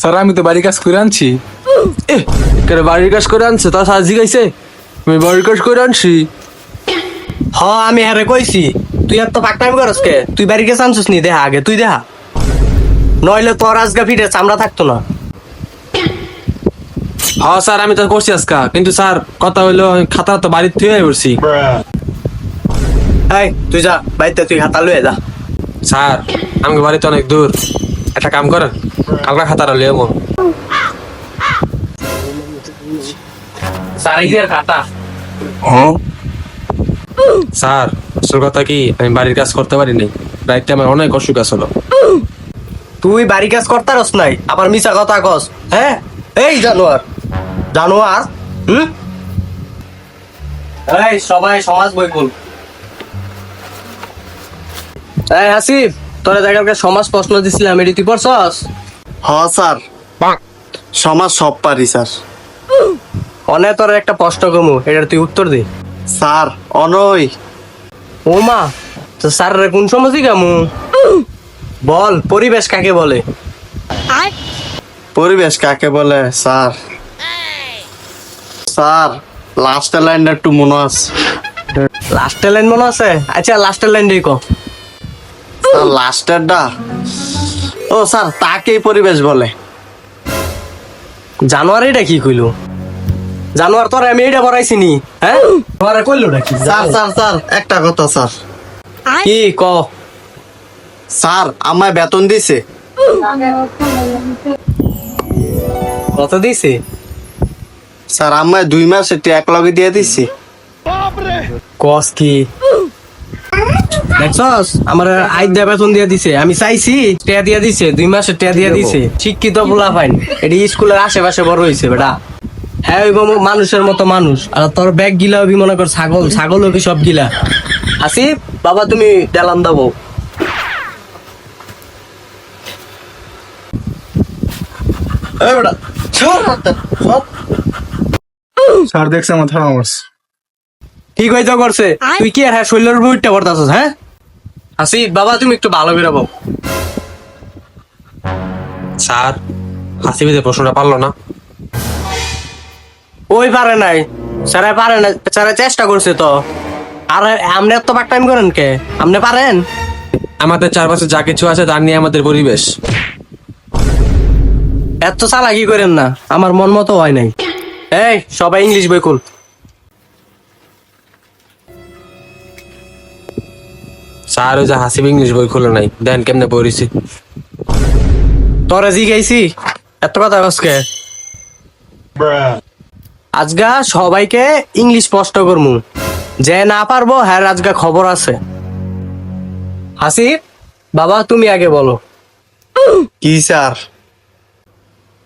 Sir আমি তো বাড়ি কাজ করে আনছি। এ কেন বাড়ির কাজ করে আনছে? তা সাজ জিগাইছে? আমি বাড়ির কাজ করে আনছি। হ আমি হারে কইছি তুই এত পাক টাইম করস কে? তুই বাড়ি গেছে আনছিস নি? দেখা আগে তুই দেখা নইলে তোর আজকে ফিরে চামড়া থাকতো না। হ্যাঁ স্যার আমি তো করছি আজকা। কিন্তু স্যার কথা হইল খাতা তো বাড়ির থেকে করছি এই তুই যা বাড়িতে তুই খাতা লয়ে যা। স্যার আমাকে বাড়িতে অনেক দূর। একটা কাম করেন কালকা খাতাটা লিয়ে মন স্যার খাতা। স্যার আসল কথা কি আমি বাড়ির কাজ করতে পারি নাই। রাইতে আমার অনেক অসুখ আসলো তুই বাড়ি কাজ করতারস নাই আবার মিছা কথা কস হ্যাঁ এই জানোয়ার জানোয়ার হুম? এই সবাই সমাজ বই বল এই হাসিব তোরা জায়গাকে সমাজ প্রশ্ন দিছিলাম এটি তুই পড়ছস? হ স্যার। সমাজ সব পারি স্যার। অনে তোর একটা প্রশ্ন কমু এটার তুই উত্তর দে। স্যার অনই। ও মা তো স্যার রে কোন সমাজই কামু বল পরিবেশ কাকে বলে? পরিবেশ কাকে বলে স্যার? স্যার লাস্টের লাইনটা একটু মনে আছে। লাস্টের লাইন মনে আছে? আচ্ছা লাস্টের লাইন দিয়ে কো লাস্টেরটা? ও স্যার তাকেই পরিবেশ বলে। জানুয়ারিটা কি কইলো? জানুয়ার তোর আমি এটা পড়াইছি নি হ্যাঁ? তোরা কইলো নাকি? স্যার স্যার স্যার একটা কথা স্যার। কি ক? স্যার আমায় বেতন দিছে। কত দিছে? স্যার আমায় দুই মাস এটি এক লগে দিয়ে দিছি। কস কি? দেখছস? আমার আই দেয়া বেতন দিয়ে দিছে। আমি চাইছি টেয়া দিয়া দিছে দুই মাসে টেয়া দিয়া দিছে। শিক্ষিত বলা ফাইন এটি স্কুলের আশেপাশে বড় হয়েছে বেটা। হ্যাঁ ওই মানুষের মতো মানুষ। আর তোর ব্যাগ গিলা হবি মনে কর ছাগল। ছাগল হবি সব গিলা। আসিফ বাবা তুমি দেলান দাবো সর স্যার দেখছে আমার ঠিক হইতে করছে। তুই কি আর হ্যাঁ শৈলের বইটা পড়তাছস হ্যাঁ? আসিফ বাবা তুমি একটু ভালো করে স্যার হাসিবিতে প্রশ্নটা পারল না। ওই পারে নাই। স্যারে পারে না। স্যারে চেষ্টা করছে তো। আর আপনি এত পাক টাইম করেন কে? আপনি পারেন? আমাদের চারপাশে যা কিছু আছে তার নিয়ে আমাদের পরিবেশ। এত চালাকি করেন না। আমার মন মতো হয় নাই। এই সবাই ইংলিশ বই খুল। স্যার ওই যে হাসিব ইংলিশ বই খুলে নাই। দেন কেমনে পড়িছি। তোরা জিগাইছি এত কথা কসকে আজগা সবাইকে ইংলিশ স্পষ্ট করমু। যে না পারব হ্যাঁ আজগা খবর আছে। হাসিব বাবা তুমি আগে বলো। কি স্যার?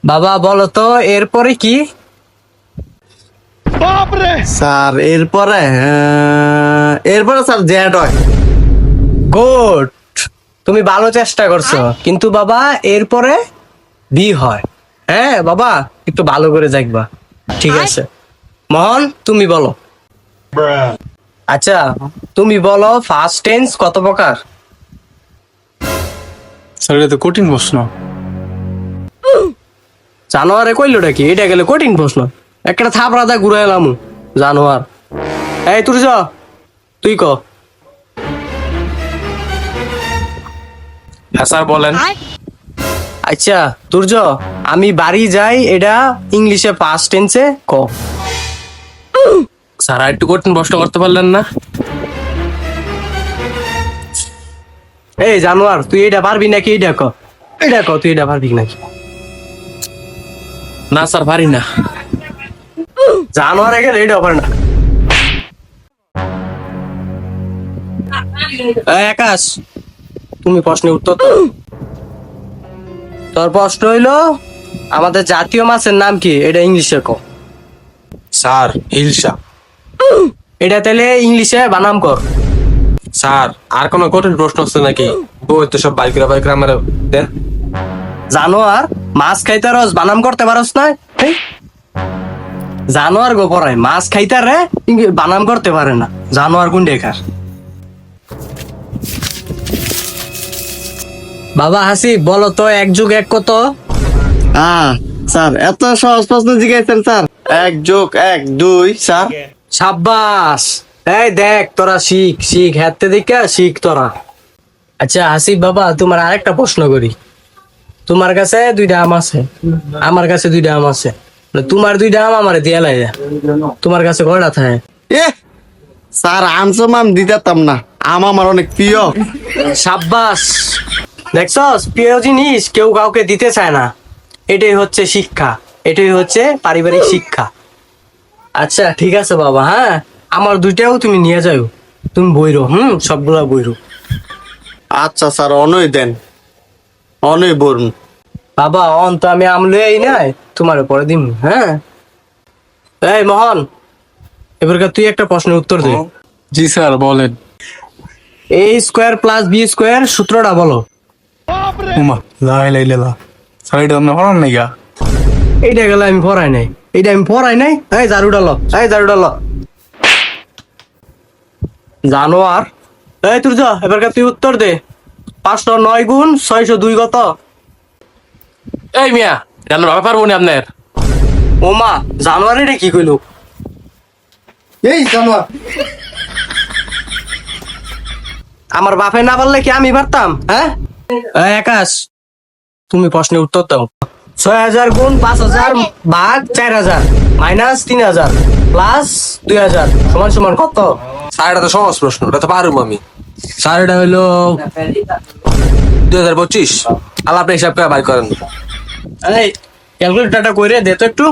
বাবা বলো তো এরপরে কি? স্যার এরপরে আহ, এরপরে স্যার জ্যাট হয়। গুড। তুমি ভালো চেষ্টা করছ। কিন্তু বাবা এরপরে বি হয়। হ্যাঁ বাবা একটু ভালো করে দেখবা। ঠিক আছে। মোহন তুমি বলো। আচ্ছা তুমি বলো ফার্স্ট টেন্স কত প্রকার? স্যার এটা তো কঠিন প্রশ্ন। জানোয়ারে কইলো কি? এটা গেলে কঠিন প্রশ্ন। একটা থাপ রাধা ঘুরে এলাম জানোয়ার। এই তুই যা তুই ক? হ্যাঁ স্যার বলেন আচ্ছা দুর্য আমি বাড়ি যাই এটা ইংলিশে পাস্ট টেন্সে ক স্যার আর একটু কঠিন প্রশ্ন করতে পারলেন না এই জানোয়ার তুই এটা পারবি নাকি এটা ক এটা ক তুই এটা পারবি নাকি না স্যার পারি না জানোয়ার গেলে এটা পারে না আকাশ তুমি প্রশ্নের উত্তর দাও তোর প্রশ্ন হইল আমাদের জাতীয় মাছের নাম কি? এটা ইংলিশে ক। স্যার হিলসা এটা তাহলে ইংলিশে বানাম কর। স্যার আর কোনো কঠিন প্রশ্ন আছে নাকি? বই তো সব বাইকরা বাইকরা আমার দেন। জানোয়ার মাছ খাইতে রস বানাম করতে পারস না? জানোয়ার গো পড়ায় মাছ খাইতে রে বানাম করতে পারে না। জানোয়ার কোন দেখার বাবা হাসি বলো তো এক যুগ এক কত? হ্যাঁ স্যার এত সহজ প্রশ্ন জিজ্ঞাসেন স্যার। এক যোগ এক দুই স্যার। সাব্বাস। এই দেখ তোরা শিখ শিখ হাতে দিকে শিখ তোরা। আচ্ছা আসিফ বাবা তোমার আরেকটা প্রশ্ন করি। তোমার কাছে দুইটা আম আছে। আমার কাছে দুইটা আম আছে। তোমার দুইটা আম আমার দিয়া লাগে তোমার কাছে কয়টা থাকে? এ স্যার আমসো মাম দিতাম না। আম আমার অনেক প্রিয়। সাব্বাস। দেখছস? প্রিয় জিনিস কেউ কাউকে দিতে চায় না। এটাই হচ্ছে শিক্ষা। এটাই হচ্ছে পারিবারিক শিক্ষা। আচ্ছা ঠিক আছে বাবা হ্যাঁ? আমার দুইটাও তুমি নিয়ে যাও। তুমি বইরো হুম? সবগুলা বইরো। আচ্ছা স্যার অনই দেন। অনই বলুন। বাবা অন তো আমি আমলই নাই তোমার পরে দিম হ্যাঁ? এই মোহন এবারকার তুই একটা প্রশ্নের উত্তর দে। জি স্যার বলেন। A square plus B square সূত্রটা বলো। উমা লাই লাই লা স্যার এটা আপনার পড়ান নাই গা? এইটা গেলে আমি পড়াই নাই। এইটা আমি পড়াই নাই? এই জারুটা ল এই জারুটা ল জানোয়ার এই তুই যা এবারকার তুই উত্তর দে। পাঁচশো নয় গুণ ছয়শো দুই কত? এই মিয়া জানো ভাবে পারব না আপনার। ওমা জানোয়ার এটা কি কইলো? এই জানোয়ার। আমার বাপে না পারলে কি আমি পারতাম হ্যাঁ? আকাশ তুমি প্রশ্নের উত্তর দাও। ছয় হাজার গুণ পাঁচ হাজার ভাগ চার হাজার মাইনাস তিন হাজার প্লাস দুই হাজার সমান সমান কত? স্যার এটা তো সহজ প্রশ্ন এটা তো আমি। স্যার এটা হইল দুই হাজার পঁচিশ। আল্লাহ আপনি হিসাব করে বাইর করেন। এই ক্যালকুলেটারটা কইরে দে তো একটু।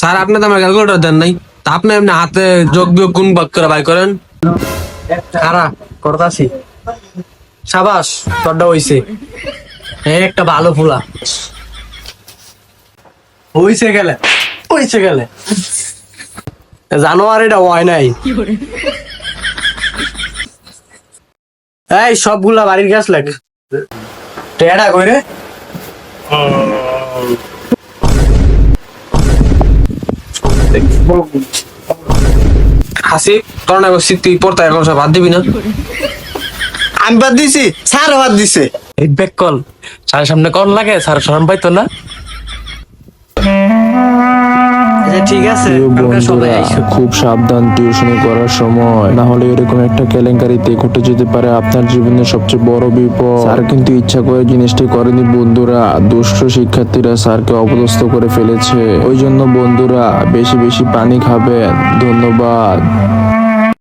স্যার আপনি তো আমার ক্যালকুলেটর দেন নাই। তা আপনি এমনি হাতে যোগ বিয়োগ গুণ ভাগ করে বাইর করেন। খারা করতাছি। সাবাস, তোরটা হইছে। একটা ভালো ফুলা। হইছে গেলে হইছে গেলে। জানোয়ার এটা হয় নাই। এই সবগুলা বাড়ির গাছ লাগে। টেডা কইরে হাসি, তোর না তুই পড়তে এখন সব বাদ দিবি না? আমি বাদ দিছি স্যার বাদ দিছে। এই ব্যাক কল। স্যারের সামনে কল লাগে স্যার শরম পাইতো না। আচ্ছা, ঠিক আছে। খুব সাবধান টিউশনি করার সময়। না হলে এরকম একটা কেলেঙ্কারিতে ঘটে যেতে পারে আপনার জীবনের সবচেয়ে বড় বিপদ। স্যার কিন্তু ইচ্ছা করে জিনিসটি করেনি বন্ধুরা। দুষ্ট শিক্ষার্থীরা স্যারকে অপদস্থ করে ফেলেছে। ওই জন্য বন্ধুরা বেশি বেশি পানি খাবেন। ধন্যবাদ।